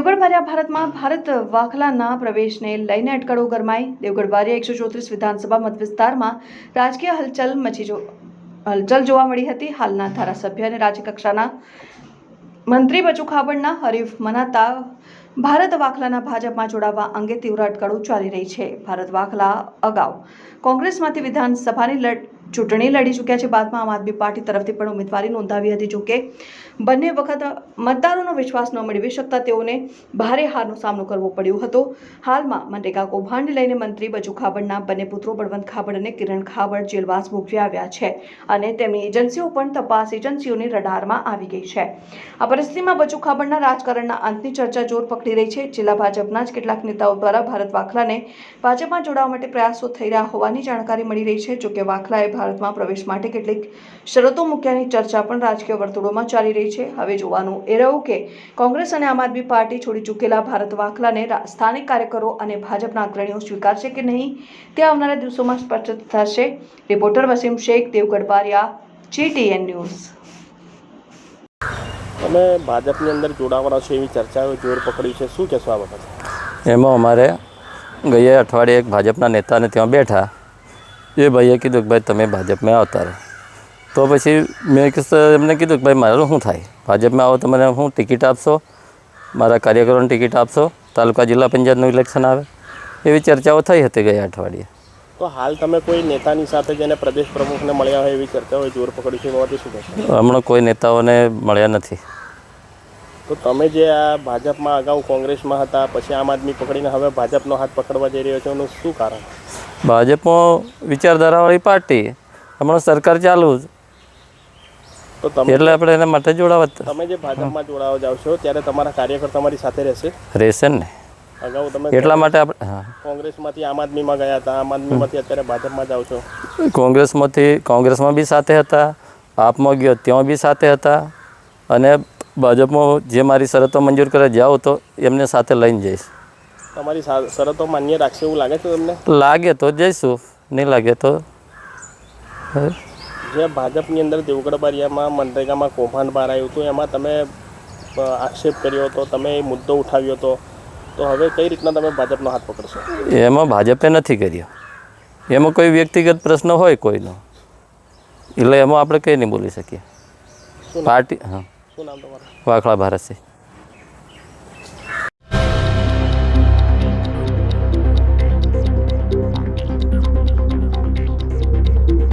દેવગઢ ભારતમાં ભારત વાખલાના પ્રવેશને લઈને અટકળો ગરમાઈ. દેવગઢ બારિયા એકસો ચોત્રીસ વિધાનસભા મતવિસ્તારમાં રાજકીય હલચલ મચી જો, હલચલ જોવા મળી હતી. હાલના ધારાસભ્ય અને રાજ્યકક્ષાના મંત્રી બચુ ખાબડના હરીફ મનાતા ભારત વાખલાના ભાજપમાં જોડાવા અંગે તીવ્ર અટકળો ચાલી રહી છે. ભારત વાખલા અગાઉ કોંગ્રેસમાંથી વિધાનસભાની લડ ચૂંટણી લડી ચૂક્યા છે. બાદમાં આમ આદમી પાર્ટી તરફથી પણ ઉમેદવારી નોંધાવી હતી. જોકે બંને વખત મતદારોનો વિશ્વાસ ન મેળવી શકતા તેઓને ભારે હારનો સામનો કરવો પડ્યો હતો. હાલમાં મનરેગા કૌભાંડ લઈને મંત્રી બચુ ખાબડના બંને પુત્રો બળવંત ખાબડ અને કિરણ ખાબડ જેલવાસ ભોગવી આવ્યા છે અને તેમની એજન્સીઓ પણ તપાસ એજન્સીઓની રડારમાં આવી ગઈ છે. આ પરિસ્થિતિમાં બચુ ખાબડના રાજકારણના અંતની ચર્ચા જોર પકડી રહી છે. જિલ્લા ભાજપના જ કેટલાક નેતાઓ દ્વારા ભારત વાખલાને ભાજપમાં જોડાવા માટે પ્રયાસો થઈ રહ્યા હોવાની જાણકારી મળી રહી છે. જોકે વાખલાએ ભારતમાં પ્રવેશ માટે કેટલીક શરતો મૂક્યાની ચર્ચા પણ રાજકીય વર્તુળોમાં ચાલી રહી છે. હવે જોવાનું એ રહ્યું કે કોંગ્રેસ અને આમ આદમી પાર્ટી છોડી ચૂકેલા ભારત વાખલાને સ્થાનિક કાર્યકરો અને ભાજપના અગ્રણીઓ સ્વીકારશે કે નહીં તે આવનારા દિવસોમાં સ્પષ્ટ થશે. Reporter Waseem Shaikh Devgadh Baria GTN news. તમે ભાજપની અંદર જોડાવાના છો એવી ચર્ચાઓ જોર પકડી છે. શું કહેશો આ બાબતે? એમાં અમારે ગયા અઠવાડિયે એક ભાજપના નેતાને ત્યાં બેઠા એ ભાઈએ કીધું કે ભાઈ તમે ભાજપમાં આવતા રહો. તો પછી મેં એમને કીધું કે ભાઈ મારું શું થાય? ભાજપમાં આવો તો મને હું ટિકિટ આપશો? મારા કાર્યકરોને ટિકિટ આપશો? તાલુકા જિલ્લા પંચાયતનું ઇલેક્શન આવે. એવી ચર્ચાઓ થઈ હતી ગયા અઠવાડિયે. તો હાલ તમે કોઈ નેતાની સાથે જેને પ્રદેશ પ્રમુખને મળ્યા હોય એવી ચર્ચાઓ જોર પકડી છે શું કહેશો? હમણાં કોઈ નેતાઓને મળ્યા નથી. તો તમે જે આ ભાજપમાં અગાઉ કોંગ્રેસમાં હતા પછી આમ આદમી પકડીને હવે ભાજપનો હાથ પકડવા જઈ રહ્યો છે એનું શું કારણ? ભાજપમાં વિચારધારાવાળી પાર્ટી. હમણાં સરકાર ચાલુ જ. એટલે આપણે એના માટે જોડાવા તમે જે ભાજપમાં જોડાવા જાવ છો ત્યારે તમારા કાર્યકર તમારી સાથે રહેશે? રહેશે ને. અગાઉ તમે એટલા માટે આપણે કોંગ્રેસમાંથી આમ આદમીમાં ગયા હતા આમ આદમીમાંથી અત્યારે ભાજપમાં જાઓ છો. કોંગ્રેસમાંથી કોંગ્રેસમાં બી સાથે હતા આપમાં ગયો ત્યાં બી સાથે હતા. અને ભાજપમાં જે મારી શરતો મંજૂર કરે જાઓ તો એમને સાથે લઈને જઈશ. તમારી શરતો માન્ય રાખશે એવું લાગે છે તમને? લાગે તો જઈશું. નહીં લાગે તો. જે ભાજપની અંદર દેવગઢ બારિયામાં મનરેગામાં કૌભાંડ બહાર આવ્યું હતું એમાં તમે આક્ષેપ કર્યો હતો તમે એ મુદ્દો ઉઠાવ્યો હતો. તો હવે કઈ રીતના તમે ભાજપનો હાથ પકડશો? એમાં ભાજપે નથી કર્યો. એમાં કોઈ વ્યક્તિગત પ્રશ્ન હોય કોઈનો. એટલે એમાં આપણે કંઈ નહીં બોલી શકીએ. પાર્ટી હા. શું નામ તમારું? વાખડા ભારતસિંહ.